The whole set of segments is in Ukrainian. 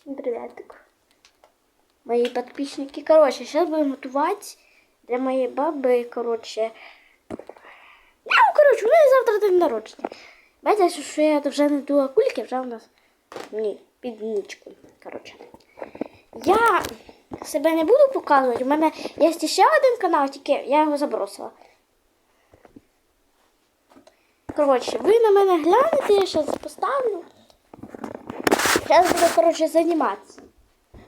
Всім приветик. Мої підписники. Коротше, зараз будемо готувати для моєї баби, коротше. Ну, коротше, у неї завтра день народження. Бачите, що я вже не кульки, вже у нас ні, під нічку. Коротше. Я себе не буду показувати. У мене є ще один канал, тільки я його забросила. Коротше, ви на мене глянете, я зараз поставлю. Зараз буду, коротше, займатися.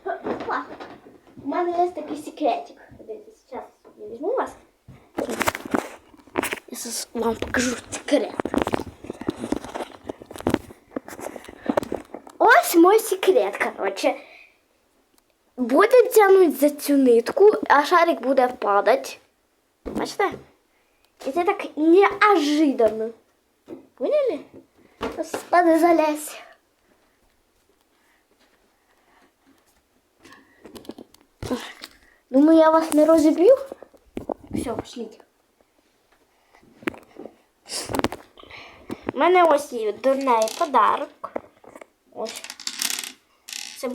Опа. У мене є такий секретик. Дивіться, зараз я візьму вас. Я зараз вам покажу секрет. Ось мой секрет, коротше. Будемо тягнути за цю нитку, а шарик буде падати. Бачите? І це так неожиданно. Поняли? Господи, залезь. Думаю, я вас не розіб'ю. Все, пошліть. У мене ось є до неї подарок. Ось. Це,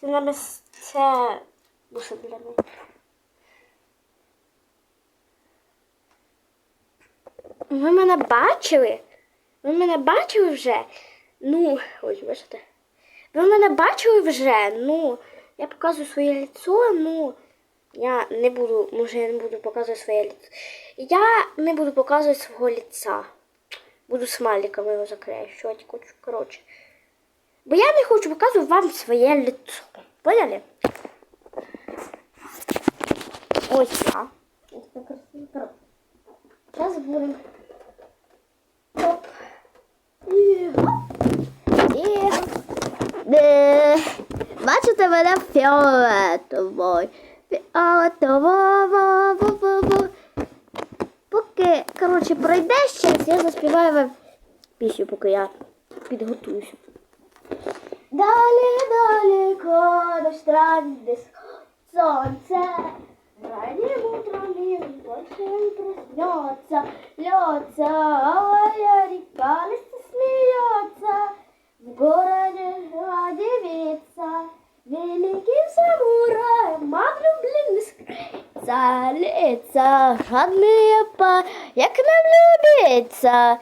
це, на це буса для неї. Ви мене бачили? Ви мене бачили вже? Ну, ось, бачите. Ви мене бачили вже? Ну, я показую своє лицо, ну, я не буду, може, я не буду показувати своє лицо. Я не буду показувати свого лица. Буду смайликами його закрию, щотку, коротше. Бо я не хочу показувати вам своє лицо. Поняли? Ось я. Зараз будемо. Мене фіолетовою. Фіолетово. Поки, коротше, пройде час, я заспіваю вам пісню, поки я підготуюся. Далі, далеко до стран, де сонце. Ранним утром левый большой проснется, льется, алая река, листья смеется. В городе девица, великим самураем, маг влюбленный скрыться, лица жадные по, як нам любиться.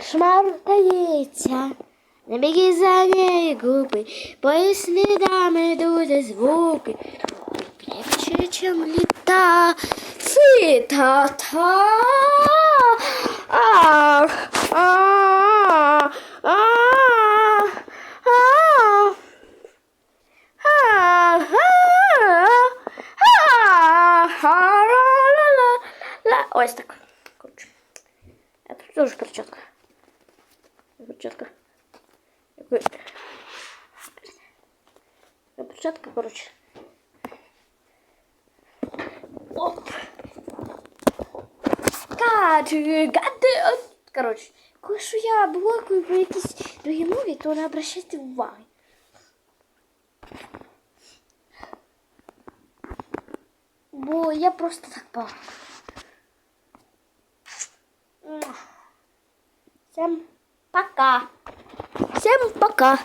Шмартається, не біги за нею губи, по її слідам ідуть звуки. Легче, чем лета, цитата. Ось так. Короче. Это тоже перчатка. Перчатка. Такой. Перчатка, короче. Оп. Качу, гати. Коротше, коли що я блокую по якійсь другій мові, то не обращайте уваги. Бо я просто так багато. Всем пока. Всем пока.